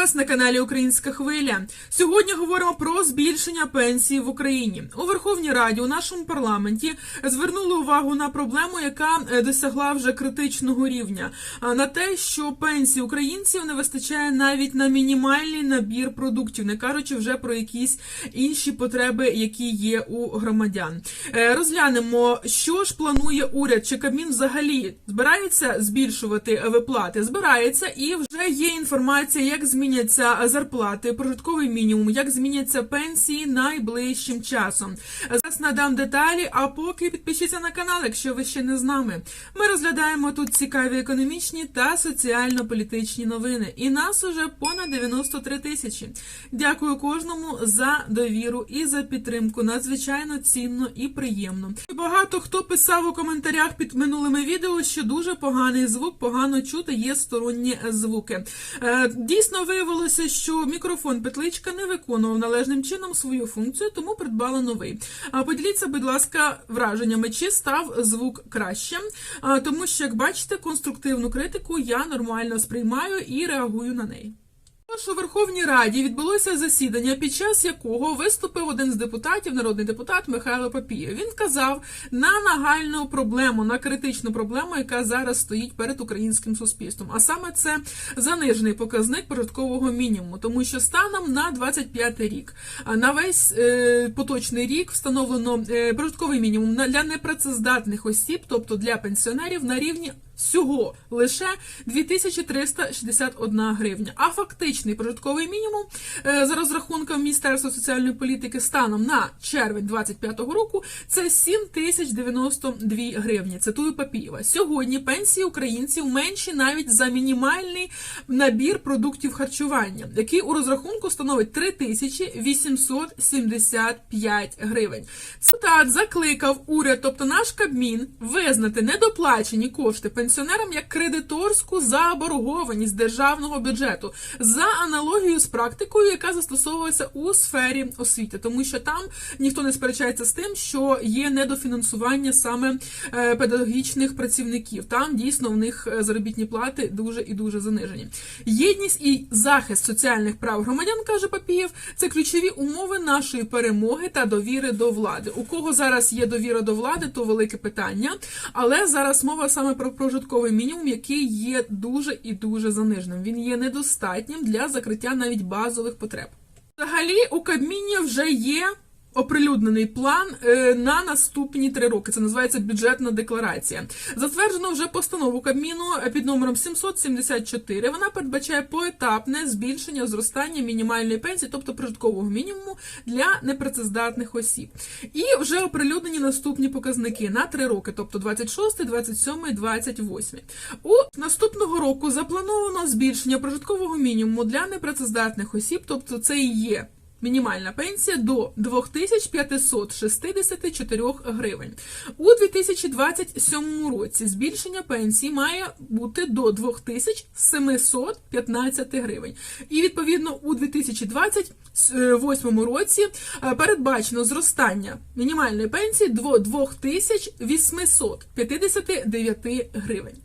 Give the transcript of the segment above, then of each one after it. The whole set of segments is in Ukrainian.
вас на каналі Українська Хвиля. Сьогодні говоримо про збільшення пенсії в Україні. У Верховній Раді у нашому парламенті звернули увагу на проблему, яка е, досягла вже критичного рівня. На те, що пенсії українців не вистачає навіть на мінімальний набір продуктів, не кажучи вже про якісь інші потреби, які є у громадян. Е, Розглянемо, що ж планує уряд, чи Кабмін взагалі збирається збільшувати виплати. Збирається і вже є інформація, як зміняться зарплати, прожитковий мінімум, як зміняться пенсії найближчим часом. Зараз надам деталі. А поки підпишіться на канал, якщо ви ще не з нами. Ми розглядаємо тут цікаві економічні та соціально-політичні новини. І нас уже понад 93 тисячі. Дякую кожному за довіру і за підтримку. Надзвичайно цінно і приємно. Багато хто писав у коментарях під минулими відео, що дуже поганий звук, погано чути, є сторонні звуки. Е, Дійсно виявилося, що мікрофон петличка не виконував належним чином свою функцію, тому придбала новий. Поділіться, будь ласка, враженнями, чи став звук краще, тому що, як бачите, конструктивну критику я нормально сприймаю і реагую на неї. Тож у Верховній Раді відбулося засідання, під час якого виступив один з депутатів, народний депутат Михайло Папієв. Він вказав на нагальну проблему, на критичну проблему, яка зараз стоїть перед українським суспільством. А саме це занижений показник прожиткового мінімуму, тому що станом на 25 рік а на весь е, поточний рік встановлено е, прожитковий мінімум для непрацездатних осіб, тобто для пенсіонерів, на рівні всього лише 2361 гривня. А фактичний прожитковий мінімум е, за розрахунком Міністерства соціальної політики станом на червень 2025 року це 7092 гривні. Цитую Папієва. Сьогодні пенсії українців менші навіть за мінімальний набір продуктів харчування, який у розрахунку становить 3875 гривень. Цитат закликав уряд, тобто наш Кабмін, визнати недоплачені кошти пенсіонерам як кредиторську заборгованість державного бюджету за аналогією з практикою, яка застосовується у сфері освіти, тому що там ніхто не сперечається з тим, що є недофінансування саме е, педагогічних працівників. Там дійсно в них е, заробітні плати дуже і дуже занижені. Єдність і захист соціальних прав громадян, каже Папієв, це ключові умови нашої перемоги та довіри до влади. У кого зараз є довіра до влади, то велике питання. Але зараз мова саме про прожитковий мінімум, який є дуже і дуже заниженим. Він є недостатнім для закриття навіть базових потреб. Взагалі у Кабміні вже є. Оприлюднений план е, на наступні три роки. Це називається бюджетна декларація. Затверджено вже постанову Кабміну е, під номером 774. Вона передбачає поетапне збільшення зростання мінімальної пенсії, тобто прожиткового мінімуму для непрацездатних осіб. І вже оприлюднені наступні показники на три роки, тобто 26, 27, 28. У наступного року заплановано збільшення прожиткового мінімуму для непрацездатних осіб, тобто це і є. Мінімальна пенсія до 2564 гривень. У 2027 році збільшення пенсії має бути до 2715 гривень. І відповідно у 2028 році е, передбачено зростання мінімальної пенсії до 2859 гривень.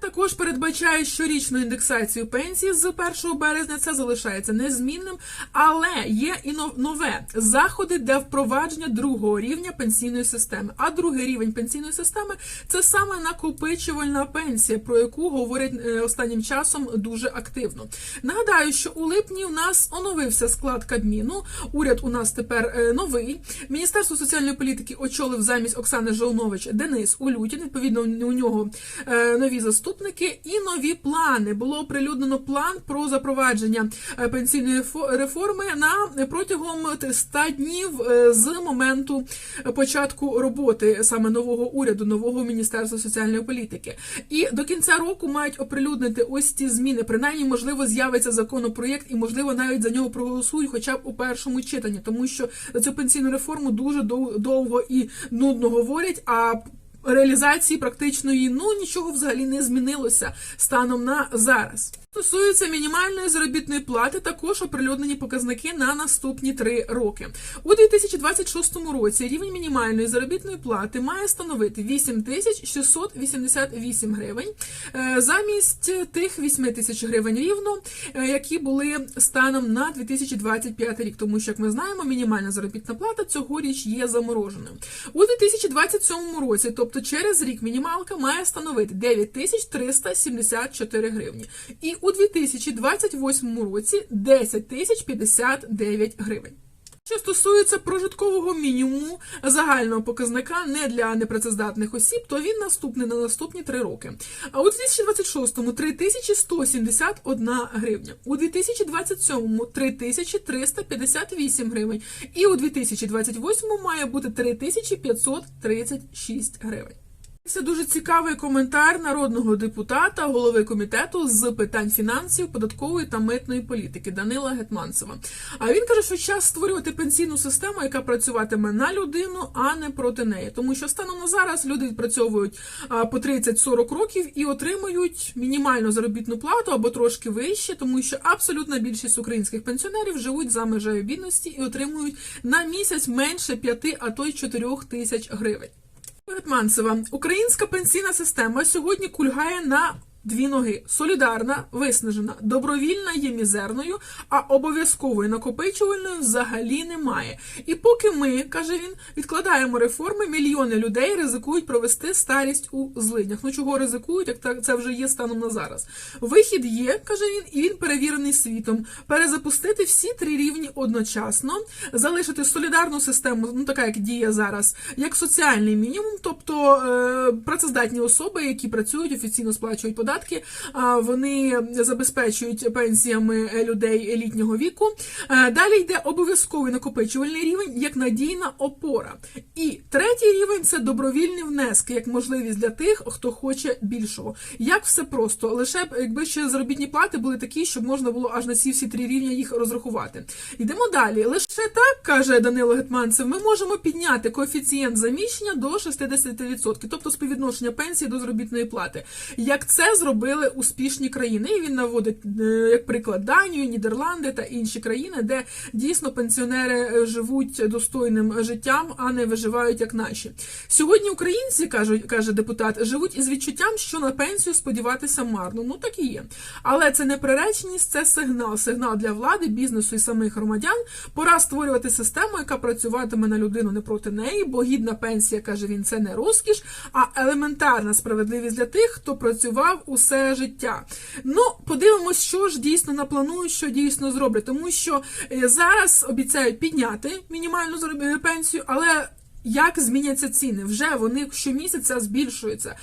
Також передбачає щорічну індексацію пенсії з 1 березня. Це залишається незмінним, але є і нов- нове заходи для впровадження другого рівня пенсійної системи. А другий рівень пенсійної системи це саме накопичувальна пенсія, про яку говорять е, останнім часом дуже активно. Нагадаю, що у липні у нас оновився склад Кабміну. Уряд у нас тепер е, новий. Міністерство соціальної політики очолив замість Оксани Жолнович Денис Улютін. Відповідно, у нього е, нові заступники і нові плани. Було оприлюднено план про запровадження е, пенсійної фо- реформи на протягом 100 днів е, з моменту початку роботи саме нового уряду, нового міністерства соціальної політики. І до кінця року мають оприлюднити ось ці зміни. Принаймні, можливо, з'явиться законопроєкт, і можливо навіть за нього проголосують, хоча б у першому читанні, тому що за цю пенсійну реформу дуже дов- довго і нудно говорять. А реалізації практичної ну нічого взагалі не змінилося станом на зараз. Стосується мінімальної заробітної плати, також оприлюднені показники на наступні три роки. У 2026 році рівень мінімальної заробітної плати має становити 8688 гривень е, замість тих 8 тисяч гривень рівно, е, які були станом на 2025 рік. Тому що, як ми знаємо, мінімальна заробітна плата цьогоріч є замороженою. У 2027 році, тобто через рік, мінімалка має становити 9374 гривні. І у 2028 році 10 тисяч 59 гривень. Що стосується прожиткового мінімуму загального показника не для непрацездатних осіб, то він наступний на наступні три роки. А у 2026-му 3171 гривня, у 2027-му 3358 гривень, і у 2028-му має бути 3536 гривень. Це дуже цікавий коментар народного депутата, голови комітету з питань фінансів, податкової та митної політики Данила Гетманцева. А він каже, що час створювати пенсійну систему, яка працюватиме на людину, а не проти неї. Тому що станом на зараз люди відпрацьовують по 30-40 років і отримують мінімальну заробітну плату або трошки вище, тому що абсолютна більшість українських пенсіонерів живуть за межею бідності і отримують на місяць менше 5, а то й 4 тисяч гривень. Гетманцева, українська пенсійна система сьогодні кульгає на дві ноги: солідарна, виснажена, добровільна є мізерною, а обов'язкової накопичувальної взагалі немає. І поки ми, каже він, відкладаємо реформи, мільйони людей ризикують провести старість у злиднях. Ну чого ризикують, як це вже є станом на зараз. Вихід є, каже він, і він перевірений світом. Перезапустити всі три рівні одночасно, залишити солідарну систему, ну така як діє зараз, як соціальний мінімум, тобто е, працездатні особи, які працюють, офіційно сплачують податки податки, вони забезпечують пенсіями людей елітнього віку. Далі йде обов'язковий накопичувальний рівень як надійна опора. І третій рівень це добровільні внески, як можливість для тих, хто хоче більшого. Як все просто, лише якби ще заробітні плати були такі, щоб можна було аж на ці всі три рівня їх розрахувати. Йдемо далі. Лише так каже Данило Гетманцев, ми можемо підняти коефіцієнт заміщення до 60%, тобто співвідношення пенсії до заробітної плати. Як це зробили успішні країни. І він наводить е, як приклад Данію, Нідерланди та інші країни, де дійсно пенсіонери е, живуть достойним життям, а не виживають як наші. Сьогодні українці кажуть, каже депутат, живуть із відчуттям, що на пенсію сподіватися марно. Ну так і є. Але це не приреченість, це сигнал. Сигнал для влади, бізнесу і самих громадян. Пора створювати систему, яка працюватиме на людину не проти неї, бо гідна пенсія каже він, це не розкіш, а елементарна справедливість для тих, хто працював усе життя. Ну, подивимось, що ж дійсно напланують, що дійсно зроблять, тому що е, зараз обіцяють підняти мінімальну заробітну пенсію, але як зміняться ціни? Вже вони щомісяця збільшуються.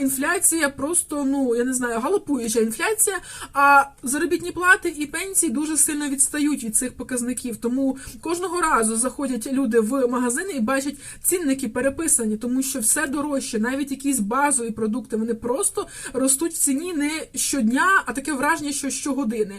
Інфляція просто, ну я не знаю, галопуюча інфляція, а заробітні плати і пенсії дуже сильно відстають від цих показників. Тому кожного разу заходять люди в магазини і бачать цінники переписані, тому що все дорожче, навіть якісь базові продукти, вони просто ростуть в ціні не щодня, а таке враження, що щогодини.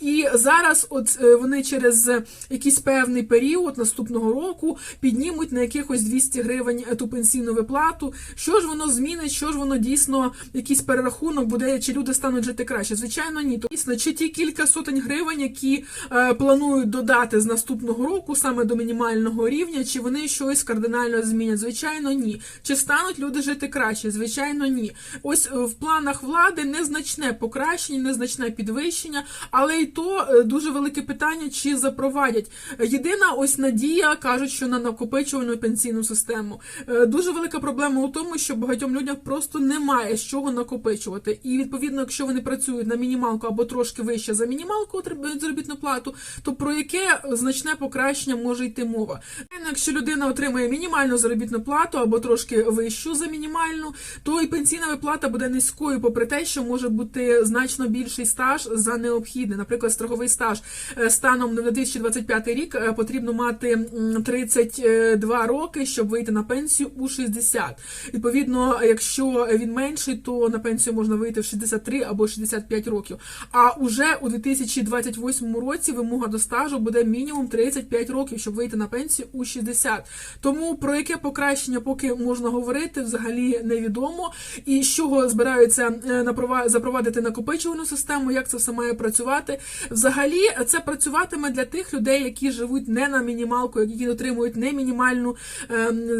І зараз, от е, вони через якийсь певний період наступного року піднімуть на якихось якось 200 гривень ту пенсійну виплату. Що ж воно змінить, що ж воно дійсно якийсь перерахунок буде, чи люди стануть жити краще? Звичайно, ні. То дійсно, чи ті кілька сотень гривень, які е, планують додати з наступного року саме до мінімального рівня, чи вони щось кардинально змінять? Звичайно, ні. Чи стануть люди жити краще? Звичайно, ні. Ось е, в планах влади незначне покращення, незначне підвищення, але й то е, дуже велике питання, чи запровадять. Єдина ось надія кажуть, що на накопичувальну пенсійну пенсійну систему. Е, дуже велика проблема у тому, що багатьом людям просто немає з чого накопичувати. І відповідно, якщо вони працюють на мінімалку або трошки вище за мінімалку, отримують заробітну плату, то про яке значне покращення може йти мова? Якщо людина отримує мінімальну заробітну плату або трошки вищу за мінімальну, то і пенсійна виплата буде низькою, попри те, що може бути значно більший стаж за необхідне. Наприклад, страховий стаж е, станом на 2025 рік е, потрібно мати 32 роки роки, щоб вийти на пенсію у 60. Відповідно, якщо він менший, то на пенсію можна вийти в 63 або 65 років. А уже у 2028 році вимога до стажу буде мінімум 35 років, щоб вийти на пенсію у 60. Тому про яке покращення поки можна говорити, взагалі невідомо. І з чого збираються е, запровадити накопичувальну систему, як це все має працювати. Взагалі, це працюватиме для тих людей, які живуть не на мінімалку, які отримують не мінімальну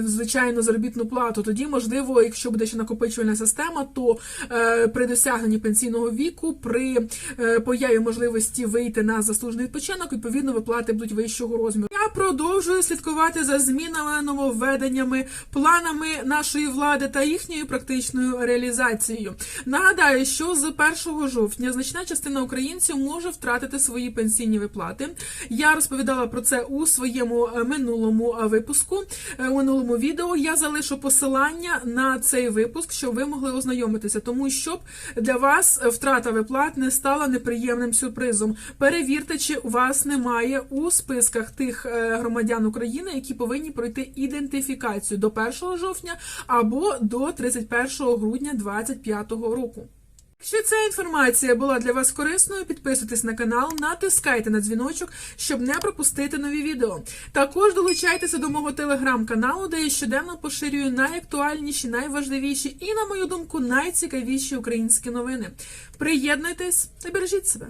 звичайну заробітну плату. Тоді, можливо, якщо буде ще накопичувальна система, то е, при досягненні пенсійного віку, при е, появі можливості вийти на заслужений відпочинок, відповідно, виплати будуть вищого розміру. Я продовжую слідкувати за змінами, нововведеннями, планами нашої влади та їхньою практичною реалізацією. Нагадаю, що з 1 жовтня значна частина українців може втратити свої пенсійні виплати. Я розповідала про це у своєму е, минулому випуску. Е, У минулому відео я залишу посилання на цей випуск, щоб ви могли ознайомитися, тому щоб для вас втрата виплат не стала неприємним сюрпризом. Перевірте, чи у вас немає у списках тих е, громадян України, які повинні пройти ідентифікацію до 1 жовтня або до 31 грудня 2025 року. Якщо ця інформація була для вас корисною, підписуйтесь на канал, натискайте на дзвіночок, щоб не пропустити нові відео. Також долучайтеся до мого телеграм-каналу, де я щоденно поширюю найактуальніші, найважливіші і, на мою думку, найцікавіші українські новини. Приєднуйтесь та бережіть себе.